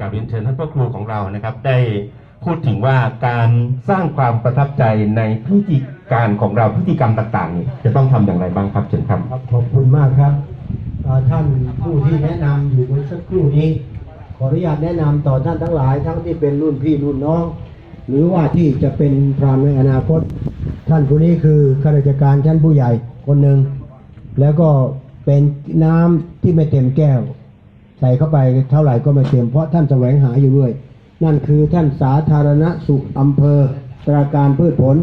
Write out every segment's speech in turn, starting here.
กับเรียนเชิญท่านพระครูของเรานะครับ ได้พูดถึงว่าการสร้างความประทับใจในพิธีการของเราพิธีกรรมต่างๆนี่จะต้องทำอย่างไรบ้างครับเชิญครับขอบคุณมากครับท่านผู้ที่แนะนำอยู่เมื่อสักครู่นี้ ขออนุญาตแนะนำต่อท่านทั้งหลาย ทั้งที่เป็นรุ่นพี่รุ่นน้อง หรือว่าที่จะเป็นพรามในอนาคต ท่านผู้นี้คือข้าราชการชั้นผู้ใหญ่คนหนึ่งแล้วก็เป็นน้ำที่ไม่เต็มแก้ว ใส่เข้าไปเท่าไหร่ก็ไม่เต็มเพราะท่านแสวงหาอยู่ด้วย นั่นคือท่านสาธารณสุขอำเภอตราการพืชผล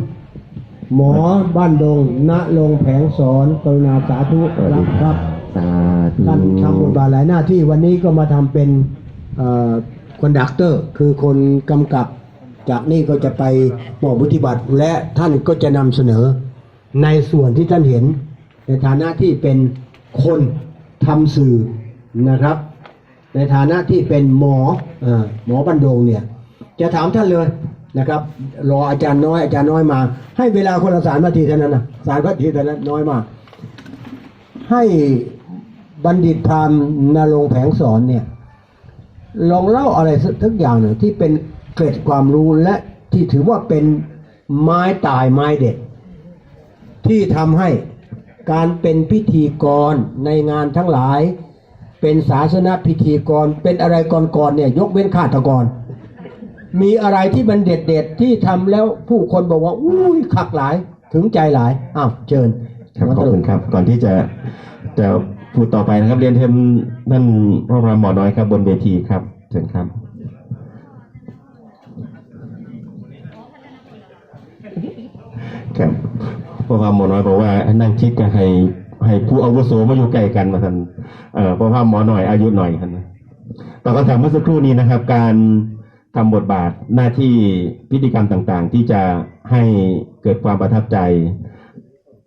หมอบ้านดง ณลงแผงสอนกรุณาสาธุรับครับสาธุท่านทำบทบาทหลายหน้าที่วันนี้ก็มาทำเป็นคอนดักเตอร์ คือคนกำกับจากนี้ก็จะไปมอบวุฒิบัตรและท่านก็จะนำเสนอในส่วนที่ท่านเห็น ในฐานะที่เป็นคนทำสื่อนะครับ ในฐานะที่เป็นหมอหมอบันโดงเนี่ยจะถามท่านเลยนะครับ รออาจารย์น้อยอาจารย์น้อยมา ให้เวลาคนละสามนาทีเท่านั้นนะสามนาทีเท่านั้นน้อยมาก ให้บัณฑิตพามณ์นรงแผงสอนเนี่ยลองเล่าอะไรสักอย่างหนึ่งที่เป็นเกร็ดความรู้และที่ถือว่าเป็นไม้ตายไม้เด็ด ที่ทำให้การเป็นพิธีกรในงานทั้งหลาย เป็นศาสนพิธีกร เป็นอะไรก่อนๆเนี่ยยกเว้นฆาตกร มีอะไรที่มันเด็ดๆที่ทำแล้วผู้คนบอกว่า อุ้ยคักหลายถึงใจหลายอ้าวเชิญครับขอบคุณครับ ก่อนที่จะจะพูดต่อไปนะครับ เรียนเทมท่านพระพรามหมอน้อยครับบนเวทีครับเชิญครับครับพระพรามหมอน้อยบอกว่าให้นั่งชิดกันให้ ให้ผู้อาวุโสมาอยู่ใกล้กันมาทันเอ่อพระพราหมอหน่อยอายุหน่อยครับตอบคำถามเมื่อสักครู่นี้นะครับ การทำบทบาทหน้าที่พิธีกรรมต่างๆ ที่จะให้เกิดความประทับใจ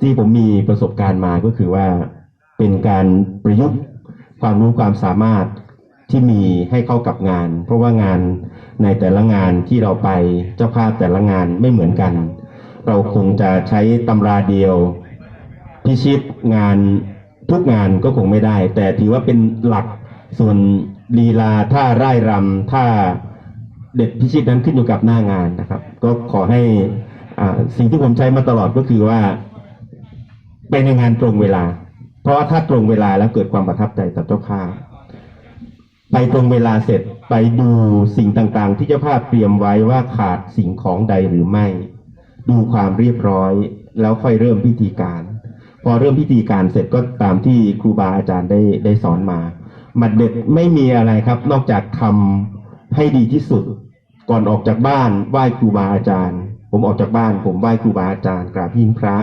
ที่ผมมีประสบการณ์มาก็คือว่าเป็นการประยุกต์ความรู้ความสามารถที่มีให้เข้ากับงาน เพราะว่างานในแต่ละงานที่เราไปเจ้าภาพแต่ละงานไม่เหมือนกัน เราคงจะใช้ตำราเดียว พิชิตงานทุกงานก็คงไม่ได้ แต่ถือว่าเป็นหลักส่วนลีลาท่าไร่รำท่าเด็ดพิชิตนั้นขึ้นอยู่กับหน้างานนะครับ ก็ขอให้สิ่งที่ผมใช้มาตลอดก็คือว่าไปในงานตรงเวลา เพราะว่าถ้าตรงเวลาแล้วเกิดความประทับใจกับเจ้าภาพไปตรงเวลาเสร็จไปดูสิ่งต่างๆ ที่เจ้าภาพเตรียมไว้ว่าขาดสิ่งของใดหรือไม่ ดูความเรียบร้อย แล้วค่อยเริ่มพิธีการ พอเริ่มพิธีการเสร็จก็ตามที่ครูบาอาจารย์ได้ได้สอนมาหมัดเด็ดไม่มีอะไรครับ นอกจากทำให้ดีที่สุด ก่อนออกจากบ้านไหว้ครูบาอาจารย์ ผมออกจากบ้าน ผมไหว้ครูบาอาจารย์กราบหิ้งพระ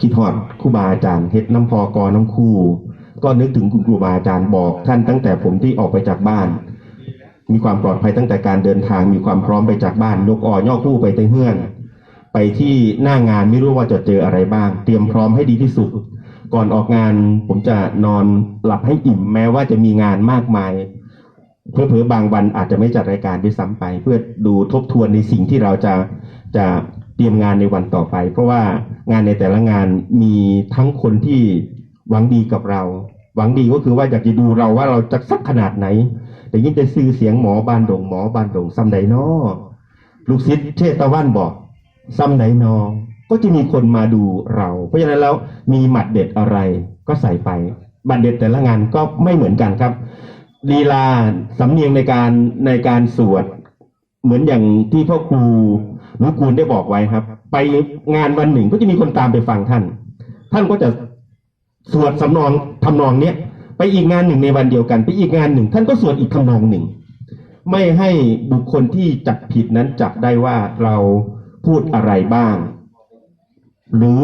คิดฮอดครูบาอาจารย์เฮ็ดน้ำพอกอน้ำคู่ ก็นึกถึงคุณครูบาอาจารย์บอก ท่านตั้งแต่ผมที่ออกไปจากบ้าน มีความปลอดภัยตั้งแต่การเดินทางมีความพร้อมไปจากบ้านยกอ่อย่อคู่ไปเตเฮือน ไปที่หน้างานไม่รู้ว่าจะเจออะไรบ้าง เตรียมพร้อมให้ดีที่สุด ก่อนออกงานผมจะนอนหลับให้อิ่มแม้ว่าจะมีงานมากมาย เพื่อเผื่อบางวันอาจจะไม่จัดรายการด้วยซ้ำไป เพื่อดูทบทวนในสิ่งที่เราจะจะเตรียมงานในวันต่อไป เพราะว่างานในแต่ละงานมีทั้งคนที่หวังดีกับเรา หวังดีก็คือว่าอยากจะดูเราว่าเราจะสักขนาดไหน แต่ยิ่งจะซื้อเสียงหมอบานดงหมอบานดงซ้ำใดนอลูกศิษย์เชษตะวันบอก ซ้ำไหนนอ ก็จะมีคนมาดูเรา เพราะฉะนั้นแล้วมีหมัดเด็ดอะไรก็ใส่ไปบัตรเด็ดแต่ละงานก็ไม่เหมือนกันครับลีลาสำเนียงในการในการสวด เหมือนอย่างที่พ่อครูหนุกูลได้บอกไว้ครับ ไปงานวันหนึ่งก็จะมีคนตามไปฟังท่าน ท่านก็จะสวดสำนองทำนองเนี้ยไปอีกงานหนึ่งในวันเดียวกัน ไปอีกงานหนึ่ง ท่านก็สวดอีกทำนองหนึ่ง ไม่ให้บุคคลที่จับผิดนั้นจับได้ว่าเรา พูดอะไรบ้าง หรือ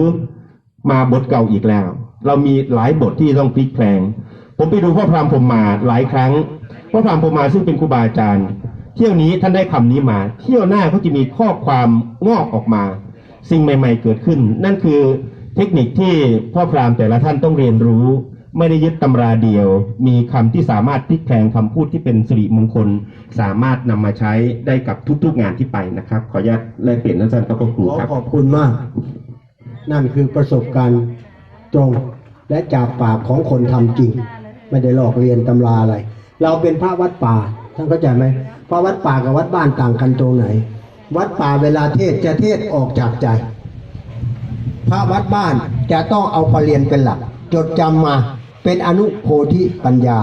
มาบทเก่าอีกแล้ว เรามีหลายบทที่ต้องพลิกแพลง ผมไปดูพ่อพรามผมมาหลายครั้งพ่อพรามผมมาซึ่งเป็นครูบาอาจารย์เที่ยวนี้ท่านได้คำนี้มา เที่ยวหน้าเขาจะมีข้อความงอกออกมา สิ่งใหม่ ๆ เกิดขึ้น นั่นคือเทคนิคที่พ่อพรามแต่ละท่านต้องเรียนรู้ ไม่ได้ยึดตำราเดียว มีคำที่สามารถพลิกแพลงคำพูดที่เป็นสิริมงคล สามารถนำมาใช้ได้กับทุกๆงานที่ไปนะครับ ขออนุญาตแลกเปลี่ยนท่านครับพ่อครูขอครับ ขอบคุณมาก นั่นคือประสบการณ์ตรงและจากปากของคนทำจริง ไม่ได้หลอกเรียนตำราอะไร เราเป็นพระวัดป่าท่านเข้าใจไหมพระวัดป่ากับวัดบ้านต่างกันตรงไหน วัดป่าเวลาเทศจะเทศออกจากใจ พระวัดบ้านจะต้องเอาปรริญญาเป็นหลัก จดจำมา เป็นอนุโพธิปัญญา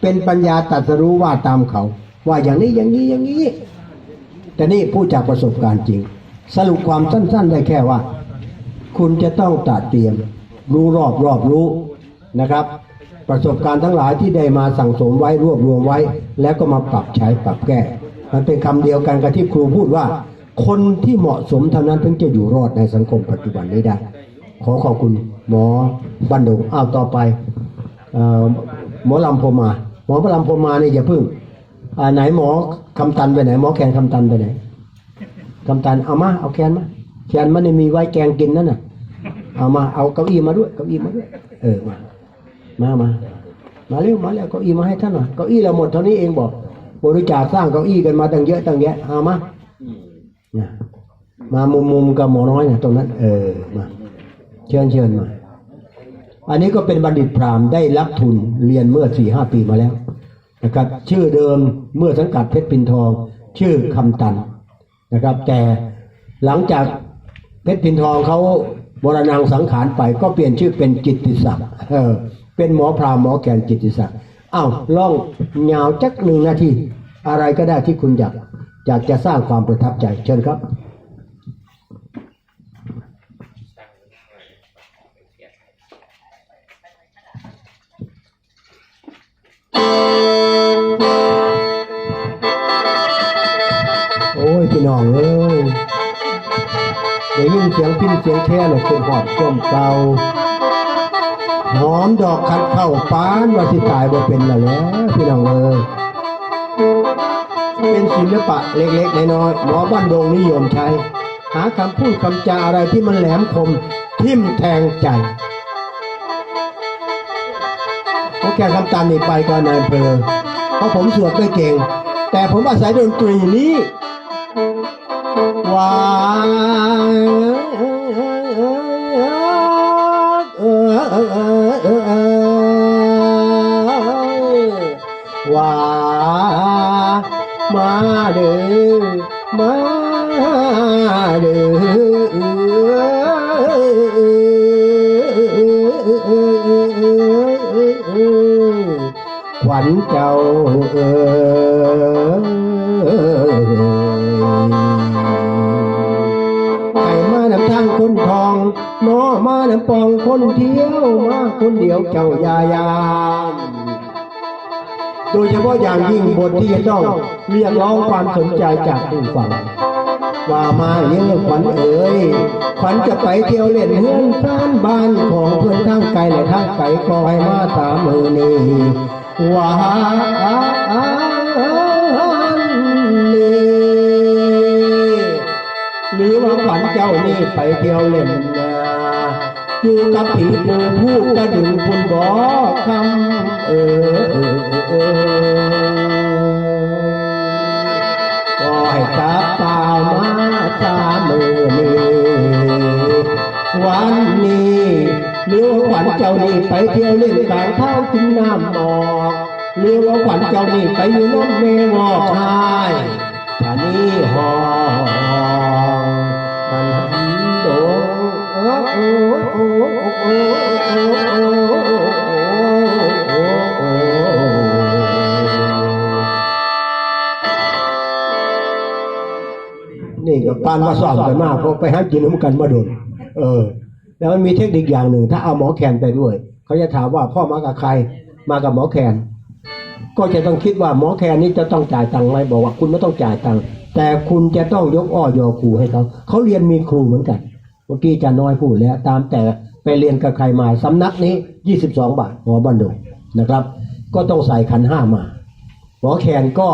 เป็นปัญญาตรัสรู้ว่าตามเขา ว่าอย่างนี้อย่างนี้อย่างนี้ แต่นี่ผู้จากประสบการณ์จริง สรุปความสั้น ๆ ได้แค่ว่า คุณจะต้องตัดเตรียม รู้รอบรอบรู้นะครับ ประสบการณ์ทั้งหลายที่ได้มาสั่งสมไว้รวบรวมไว้ แล้วก็มาปรับใช้ปรับแก้ มันเป็นคำเดียวกันกับที่ครูพูดว่า คนที่เหมาะสมเท่านั้นถึงจะอยู่รอดในสังคมปัจจุบันนี้ได้ขอขอบคุณหมอบันดงอ้าวต่อไป หมอลำพมา หมอพลำพมมานี่ยอย่าพึ่งไหนหมอคำตันไปไหน หมอแคนคำตันไปไหนกำตันเอามาเอาแคนมาแคนมันนี่มีไว้แกงกินนั่นน่ะ เอามาเอาเก้าอี้มาด้วยเก้าอี้มาด้วย เออมามามามาเร็วมาแล้วเก้าอี้มาให้ท่านหน่อยเก้าอี้เราหมดเท่านี้เองบอกบริจาคสร้างเก้าอี้กันมาตั้งเยอะตั้งแยะเอามานะมามุมมุมๆกับหมอน้อยนะตรงนั้น เออมาเชิญเชิญมา อันนี้ก็เป็นบัณฑิตพราหมณ์ได้รับทุนเรียนเมื่อสี่ห้าปีมาแล้วนะครับ ชื่อเดิมเมื่อสังกัดเพชรปินทอง ชื่อคำตันนะครับ แต่หลังจากเพชรพินทองเขาบรณังสังขารไปก็เปลี่ยนชื่อเป็นกิตติศักดิ์เออเป็นหมอพราหมณ์หมอแกนกิตติศักดิ์อ้าวลองยาวจักหนึ่งนาทีอะไรก็ได้ที่คุณอยากอยากจะสร้างความประทับใจเชิญครับ โอ้ยพี่น้องเอ้ยได้ยินเสียงพิ้นเสียงแค่เลยคือหอดก้มเกาหอมดอกคัดเข้าปานว่าสิตายบ่เป็นและแหล้วพี่น้องเอ้ยเป็นศิลปะเล็กๆน้อยๆหมอบ้านดงนิยมใช้ หาคำพูดคำจาอะไรที่มันแหลมคมทิ่มแทงใจ โอแค่คำตามนี่ไปก็นายอำเพลเพราะผมสวดไม่เก่ง แต่ผมอาศัยดนตรีนี้ว่าว่า ขวัญเจ้าเอ๋ไข่มานำทางคนทองหมอมาน้ำปองคนเที่ยวมาคนเดียวเจ้ายายามโดยเฉพาะอย่างยิ่งบทที่จะต้องเรียกร้องความสนใจจากผู้ฟังว่ามาเยอะขวัญเอ๋ยขวัญจะไปเที่ยวเล่นเฮือนซ่านบ้านของเพื่อนทางไกลและทางไกลก็ให้มาตามมือนี้ วานี่หรือว่าฝันเจ้านี่ไปเที่ยวเล่นนาอยู่กับผีปูผู้กระดึงคุณบอกคำเออเออเออก็ให้กลับตามาสามมือนี้วันนี้ หรือว่าฝันเจ้านี่ไปเที่ยวเล่นกลางทางกินน้ำหมอกหรือว่าฝันเจ้านี่ไปอยู่น้ำเมวอกชายชานี้หอมันหันโดโอ้โอ้โอ้โอ้โอ้โอ้นี่ก็ปานมาสอบกันมากเพราะไปหากินน้ำกันมาโดนเออ แล้วมันมีเทคนิคอย่างหนึ่ง ถ้าเอาหมอแคนไปด้วย เขาจะถามว่าพ่อมากับใคร มากับหมอแคนก็จะต้องคิดว่าหมอแคนนี้จะต้องจ่ายตังค์ไหมบอกว่าคุณไม่ต้องจ่ายตังค์แต่คุณจะต้องยกอ้อยอครูให้เขาเขาเรียนมีครูเหมือนกัน เมื่อกี้อาจารย์น้อยพูดแล้ว ตามแต่ไปเรียนกับใครมาสำนักนี้ 22 บาทหมอบันดงนะครับ ก็ต้องใส่ขันห้ามาหมอแคนก็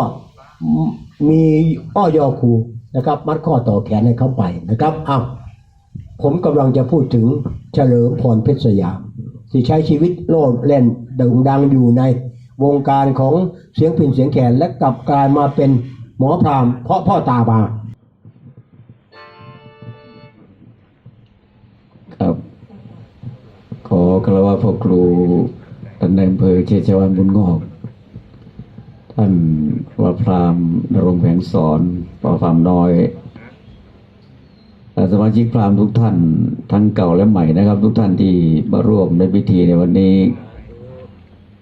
มีอ้อยอครูนะครับ มัดข้อต่อแขนให้เขาไปนะครับอ้าว ผมกำลังจะพูดถึงเฉลิมพรเพชรสยาม ที่ใช้ชีวิตโลดเล่นโด่งดังอยู่ในวงการของเสียงพินเสียงแขนและกลับกลายมาเป็นหมอพรามเพราะพ่อตาบาครับ ขอคารวะพ่อครูท่านในอำเภอเชชวานบุญงอกท่านวาพรามนรงแผงสอนปอพรามน้อย สมาชิกพราหมทุกท่านทั้งเก่าและใหม่นะครับ ทุกท่านที่มาร่วมในพิธีในวันนี้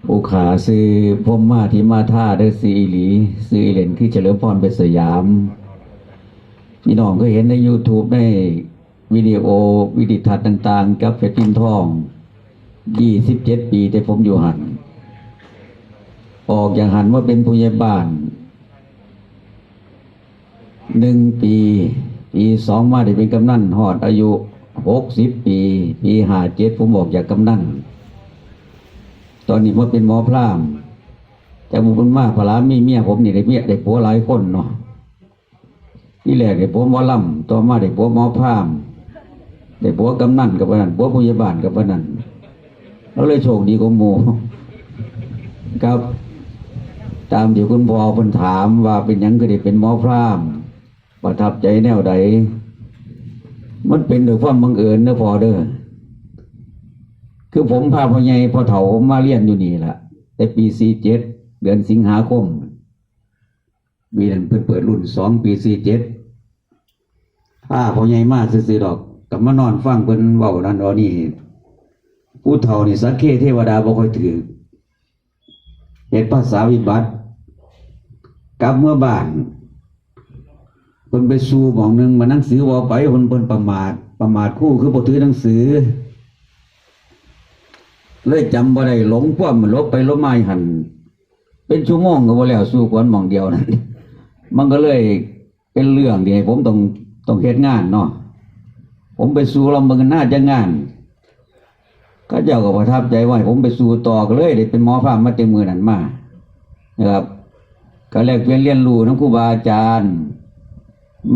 ผู้ขาซื้อพมมาที่มาท่าเดซีอีหลีซื้ออีเหรนคือเฉลิมพรเป็นสยามพี่น้องก็เห็นใน YouTube ในวิดีโอวิดีทัศน์ต่าง ๆ กับเพชรพินทอง27ปีแต่ผมอยู่หัน ออกอย่างหันว่าเป็นผู้ใหญ่บ้านหนึ่งปี ปีสองมาได้เป็นกำนันหอดอายุหกสิบปี ปีห้าเจ็ดผมบอกจากกำนันตอนนี้มาเป็นหมอพรามจากบุญมากพลามีเมียผมนี่ได้เมียได้ผัวหลายคนเนาะที่แรกได้ผัวหมอลำต่อมาได้ผัวหมอพรามได้ผัวกำนันกับนนั้นผัวผู้ใหญ่บ้านกับวันนั้นเราเลยโชคดีกว่าหมูครับ ตามที่คุณพ่อเพิ่นถามว่าเป็นยังก็ได้เป็นหมอพราม ประทับใจแนวใด มันเป็นโดยความบังเอิญนะพอเด้อคือผมพาพ่อใหญ่พ่อเฒ่ามาเรียนอยู่นี่แหละแต่ปีสี่เจ็ดเดือนสิงหาคมปีนั้นเพิ่นเปิดรุ่นสองปีสี่เจ็ดพาพ่อใหญ่มาซื้อๆดอกกับมานอนฟังเพิ่นเว้านั่นเอานี่ผู้เฒ่านี่สักเคเทวดาบ่ค่อยถือเห็นภาษาวิบัติกลับเมื่อบ้าน เพิ่นไปสู่หมองหนึ่งมานั่งสือวอไปเพิ่นเพิ่นประมาทประมาทคู่คือบ่ถือหนังสือ เลยจำบ่ได้หลงความลบไปลบไมาหัน เป็นชั่วโมงก็บ่แล้วสู้กวนหมองเดียวนั่นมันก็เลยเป็นเรื่องที่ให้ผมต้องต้องเฮ็ดงานเนาะผมไปสู่ลำเบิงหน้าจะงานก็เจ้าก็ประทับใจว่าผมไปสู่ต่อก็เลยได้เป็นหมอพรามมาเต็มมือนั่นมานะครับก็แลกเปลี่ยนเรียนรู้น้ำครูบาอาจารย์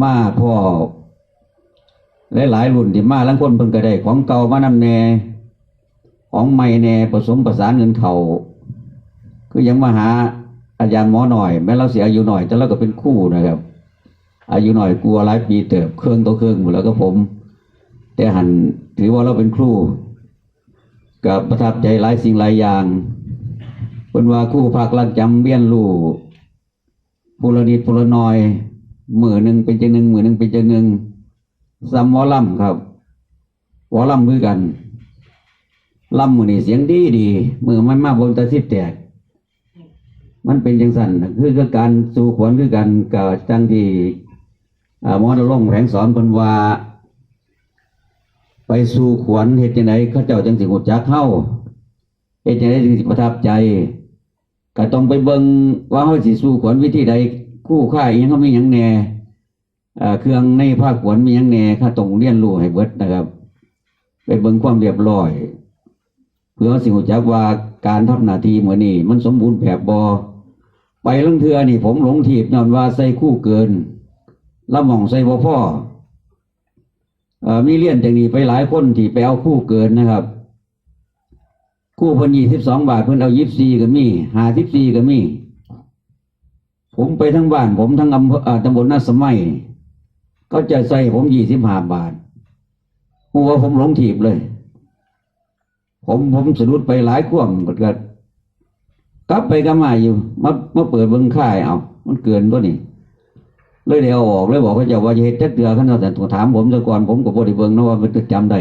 มาพ่อหลายๆรุ่นที่มาลังคนเพิ่นก็ได้ ของเก่ามานำแน่ของใหม่แน่ผสมประสานเงินเขาคือยังมาหาอาจารย์หมอหน่อย แม้เราเสียอายุหน่อย แต่เราก็เป็นคู่นะครับ อายุหน่อยกลัวหลายปีเติบเครื่องตัวเครื่องหมดแล้วก็ผม แต่หันถือว่าเราเป็นครูกับประทับใจหลายสิ่งหลายอย่างเป็นว่าคู่พักรักจำเบี้ยนลู่ปุรนิดปุรนอย มือหนึ่งเป็นจังหนึ่งมือหนึ่งเป็นจังหนึ่งซัมวอลลัมครับวอลลัมคือกันล่ำมือนี่เสียงดีดีมือมันมากบนตะซิบแตก มันเป็นจังสันน่ะคือคือการสู่ขวัญคือกันกับจังที่อ่าหมอนรงแผงสอนเป็นว่า ไปสู่ขวัญเหตุจังไดเขาเจ้าจังสิหูจักเข้าเหตุจังไดจึงสิประทับใจ ก็ต้องไปเบิ่งว่าเขาสิสู่ขวัญวิธีใด คู่ค่าอหยังเขามียังแหน่เครื่องในภาคขวัญมียังแหน่ข้าต้องเรียนรู้ให้เบิดนะครับ ไปเบิ่งความเรียบร้อย เพื่อสิงหูจักว่าการทำหน้าทีเหมือนนี่มันสมบูรณ์แบบบอไปลังเทือนี่ ผมหลงทีบนอนว่าใส่คู่เกินละหม่องใส่พ่อเอ่อมีเลี่ยนจากนี้ไปหลายคนที่ไปเอาคู่เกินนะครับคู่เพิ่นยี่สิบสองบาทเพิ่นเอายิบซีก็มีหาสิบซีก็มี ผมไปทั้งบ้าน ผมทั้งอำเภอตำบลนาสมัยก็จะใส่ผมยี่สิบห้าบาทหัวผมหลงถีบเลย ผมผมสะดุดไปหลายข่วงก็เกิดกลับไปกลับมาอยู่มามาเปิดเบิ้งค่ายเอามันเกินตัวนี้เลยเดี๋ยวออกเลยบอกเขาจะว่าจะเฮ็ดจักเดือขั้นตอนแต่ถามผมแต่ก่อนผมก็บ่ได้เบิงนะว่ามันจำได้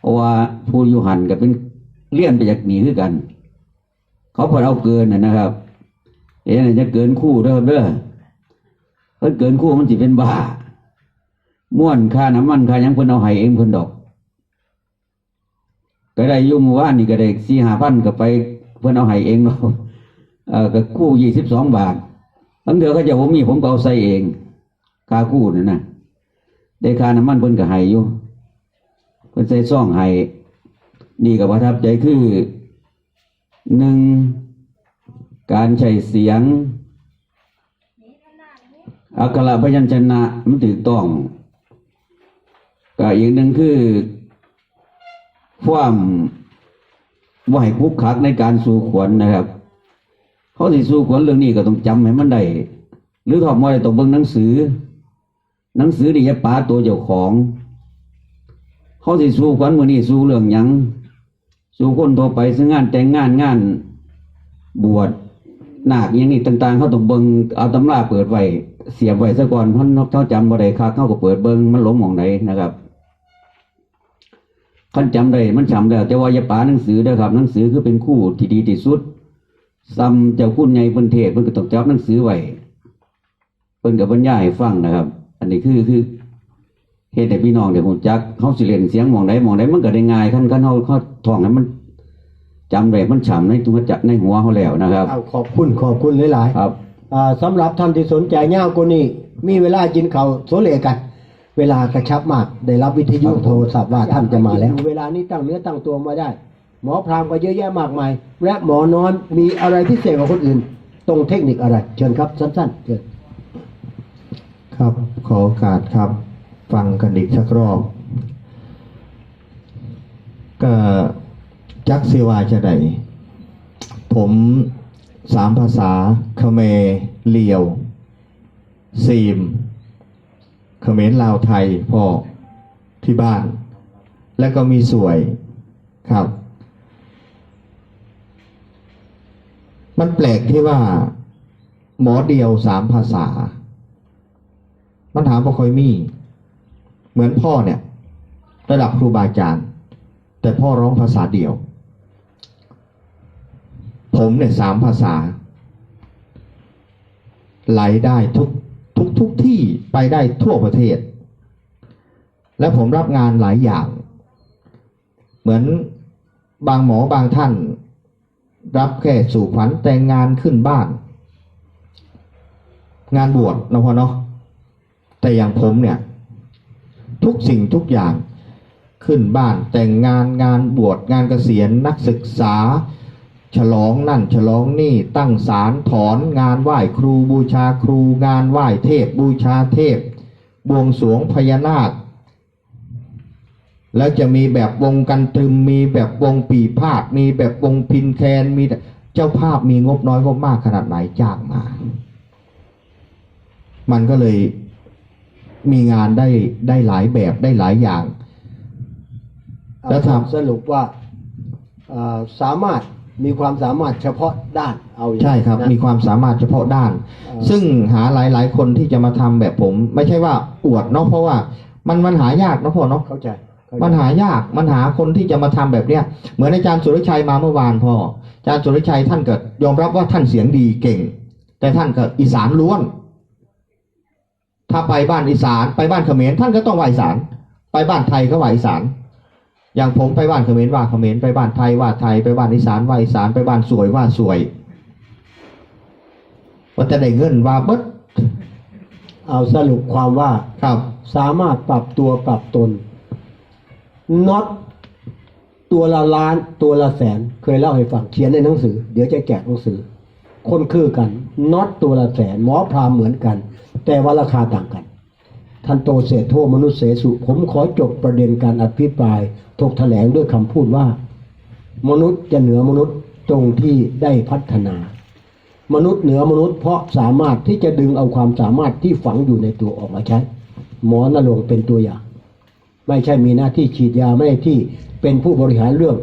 เพราะว่าผู้ยู่หันก็เป็นเลี่ยนไปจากหนีคือกัน เขาพอเอาเกินน่ะนะครับ เอ๊ะจะเกินคู่เด้อครับเด้อเพิ่นเกินคู่มันสิเป็นบ้าม่วนค่าน้ำมันค่ายังเพิ่นเอาให้เองเพิ่นดอกก็ได้ยุ่หมู่ว่านนี่ก็ได้สี่ห้าพันก็ไปเพิ่นเอาให้เองเนาะเออก็คู่ยี่สิบสองบาททั้งเดือเขาจะผมมีผมก็เอาใส่เองค่าคู่นั่นนะได้ค่าน้ำมันเพิ่นก็ให้อยู่เพิ่นใส่ซ่องให้นี่ก็ประทับใจคือหนึ่ง การใช้เสียง อักขระพยัญชนะมันถูกต้องก็อีกหนึ่งคือความไหวคุกคักในการสู่ขวัญนะครับเขาสิสู้ขวัญเรื่องนี้ก็ต้องจำให้มันได้หรือถอดมอยต้องเบิ่งหนังสือ หนังสือนี่อย่าป้าตัวเจ้าของเขาสิสู้ขวัญมือนี้สู้เรื่องยังสู้คนทั่วไปซึ่งงานแต่งงานงานบวช หนักอย่างนี้ต่างๆเขาต้องเบิงเอาตำราเปิดไว้เสียบไว้ซะก่อนเพราะเขาจำบ่ได้คักเขาก็เปิดเบิงมันหลงมองไหนนะครับคันจำได้มันจำแล้วแต่ว่าอย่าปาหนังสือเด้ครับ หนังสือคือเป็นคู่ที่ดีที่สุดซ้ำเจ้าคุณใหญ่เพิ่นเทศเพิ่นก็ต้องจับหนังสือไว้เพิ่นก็บรรยายให้ฟังนะครับ อันนี้คือคือเฮ็ดให้พี่น้องได้ฮู้จักเฮาสิเล่นเสียงมองใดหม่องใดมันก็ได้ง่ายคันคันเฮาเขาท่องให้มัน จำได้มันฉ่ำในตัวจักในหัวเฮาแล้วนะครับเอาขอบคุณขอบคุณหลายๆครับอ่าสำหรับท่านที่สนใจเง่ากูนี่มีเวลากินเขาวโซเลกัน เวลากระชับมากได้รับวิทยุโทรศัพท์ว่าท่านจะมาแล้ว เวลานี้ตั้งเนื้อตั้งตัวมาได้ หมอพรามก็เยอะแยะมากมาย และหมอนอนมีอะไรพิเศษกว่าคนอื่น ตรงเทคนิคอะไร เชิญครับสั้นๆเชิญครับขอโอกาสครับ ฟังกันอีกสักรอบ ก็ จักสิวาจะได้ผมสามภาษาเขมรเลียวซีมเขมรลาวไทยพ่อที่บ้าน แล้วก็มีสวยครับ มันแปลกที่ว่า หมอเดียวสามภาษา มันถามว่คอยมี เหมือนพ่อเนี่ย ระดับครูบาอาจารย์ แต่พ่อร้องภาษาเดียว มเนี่ยสามภาษา ไหลได้ทุกทุกทุกที่ไปได้ทั่วประเทศ และผมรับงานหลายอย่าง เหมือนบางหมอบางท่าน รับแค่สู่ขวัญแต่งงานขึ้นบ้าน งานบวชนะพ่อเนาะแต่อย่างผมเนี่ย ทุกสิ่งทุกอย่างขึ้นบ้านแต่งงานงานบวชงานเกษียณนักศึกษา ฉลองนั่นฉลองนี่ตั้งศาลถอนงานไหว้ครูบูชาครูงานไหว้เทพบูชาเทพ บวงสรวงพญานาค แล้วจะมีแบบวงกันตรึมมีแบบวงปีพาดมีแบบวงพินแคนมีเจ้าภาพมีงบน้อยงบมากขนาดไหนจ้างมา มันก็เลยมีงานได้ได้หลายแบบได้หลายอย่าง แล้วถามสรุปว่าสามารถ มีความสามารถเฉพาะด้านเอาอย่างใช่ครับ นะ มีความสามารถเฉพาะด้านเอ่อซึ่งหาหลาย ๆ คนที่จะมาทำแบบผม ไม่ใช่ว่าอวดเนาะเพราะว่ามันมันหายากเนาะพ่อเนาะเข้าใจเข้าใจมันหายากมันหาคนที่จะมาทำแบบเนี้ยเหมือนอาจารย์สุรชัยมาเมื่อวานพ่ออาจารย์สุรชัยท่านก็ยอมรับว่าท่านเสียงดีเก่ง แต่ท่านก็อีสานล้วน ถ้าไปบ้านอีสานไปบ้านเขมรท่านก็ต้องว่าอีสาน ไปบ้านไทยก็ว่าอีสาน อย่างผมไปบ้านเขมรว่าเขมรไปบ้านไทยว่าไทยไปบ้านอีสานว่าอีสานไปบ้านสวยว่าสวยว่าจะได้เงินว่าเบิดเอาสรุปความว่าครับ สามารถปรับตัวปรับตนน็อตตัวละล้านตัวละแสน เคยเล่าให้ฟังเขียนในหนังสือ เดี๋ยวจะแจกหนังสือ คนคือกันน็อตตัวละแสนหมอพรามเหมือนกัน แต่ว่าราคาต่างกัน ท่านโตเศรษโทมนุษย์เสสุ ผมขอจบประเด็นการอภิปรายถกแถลงด้วยคำพูดว่า มนุษย์จะเหนือมนุษย์ตรงที่ได้พัฒนา มนุษย์เหนือมนุษย์เพราะสามารถที่จะดึงเอาความสามารถที่ฝังอยู่ในตัวออกมาใช้ หมอนรงค์เป็นตัวอย่าง ไม่ใช่มีหน้าที่ฉีดยาไม่ได้ที่เป็นผู้บริหารเรื่อง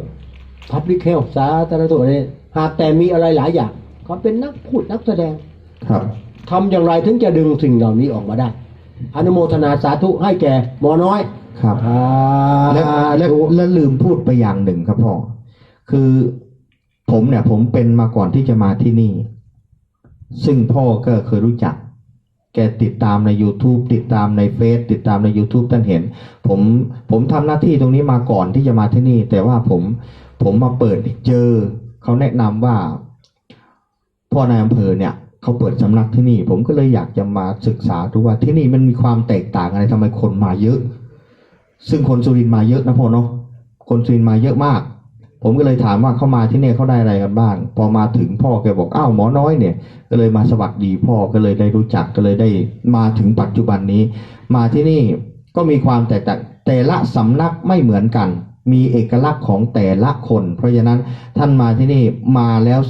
พับลิ c เ a ลสาธารณสุขอะไรหากแต่มีอะไรหลายอย่างเขาเป็นนักพูดนักแสดงครับทำอย่างไรถึงจะดึงสิ่งเหล่านี้ออกมาได้ อนุโมทนาสาธุให้แก่หมอน้อยครับอ่าและและและลืมพูดไปอย่างหนึ่งครับพ่อคือผมเนี่ย ผมเป็นมาก่อนที่จะมาที่นี่ ซึ่งพ่อก็เคยรู้จัก แกติดตามใน YouTube ติดตามในเฟซติดตามใน YouTube ท่านเห็น ผมผมทำหน้าที่ตรงนี้มาก่อนที่จะมาที่นี่ แต่ว่าผมผมมาเปิดเจอเขาแนะนำว่า พ่อนายอำเภอเนี่ย เขาเปิดสำนักที่นี่ ผมก็เลยอยากจะมาศึกษาดูว่าที่นี่มันมีความแตกต่างอะไรทำไมคนมาเยอะ ซึ่งคนสุรินมาเยอะนะพ่อเนาะคนสุรินมาเยอะมาก ผมก็เลยถามว่าเข้ามาที่เนี่ยเขาได้อะไรกันบ้าง พอมาถึงพ่อแกบอกอ้าวหมอน้อยเนี่ย ก็เลยมาสวัสดีพ่อก็เลยได้รู้จักก็เลยได้มาถึงปัจจุบันนี้ มาที่นี่ก็มีความแตกต่างแต่ละสำนักไม่เหมือนกัน มีเอกลักษณ์ของแต่ละคน เพราะฉะนั้นท่านมาที่นี่มาแล้ว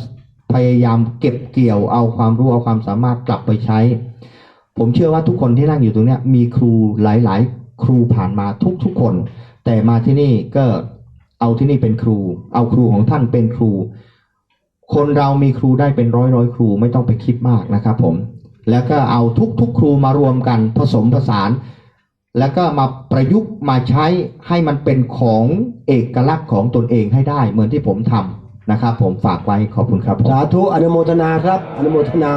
พยายามเก็บเกี่ยวเอาความรู้เอาความสามารถกลับไปใช้ ผมเชื่อว่าทุกคนที่นั่งอยู่ตรงนี้มีครูหลาย ๆ ครูผ่านมาทุกๆคน แต่มาที่นี่ก็เอาที่นี่เป็นครู เอาครูของท่านเป็นครู คนเรามีครูได้เป็นร้อยร้อยครูไม่ต้องไปคิดมากนะครับผมแล้วก็เอาทุกๆ ครูมารวมกันผสมผสาน แล้วก็มาประยุกต์มาใช้ให้มันเป็นของเอกลักษณ์ของตนเองให้ได้เหมือนที่ผมทำ นะครับ ผมฝากไว้ขอบคุณครับผมสาธุอนุโมทนาครับอนุโมทนา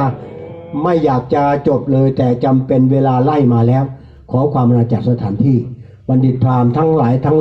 ไม่อยากจะจบเลยแต่จำเป็นเวลาไล่มาแล้ว ขอความอนาจากสถานที่บัณฑิตพราหมณ์ทั้งหลายทั้ง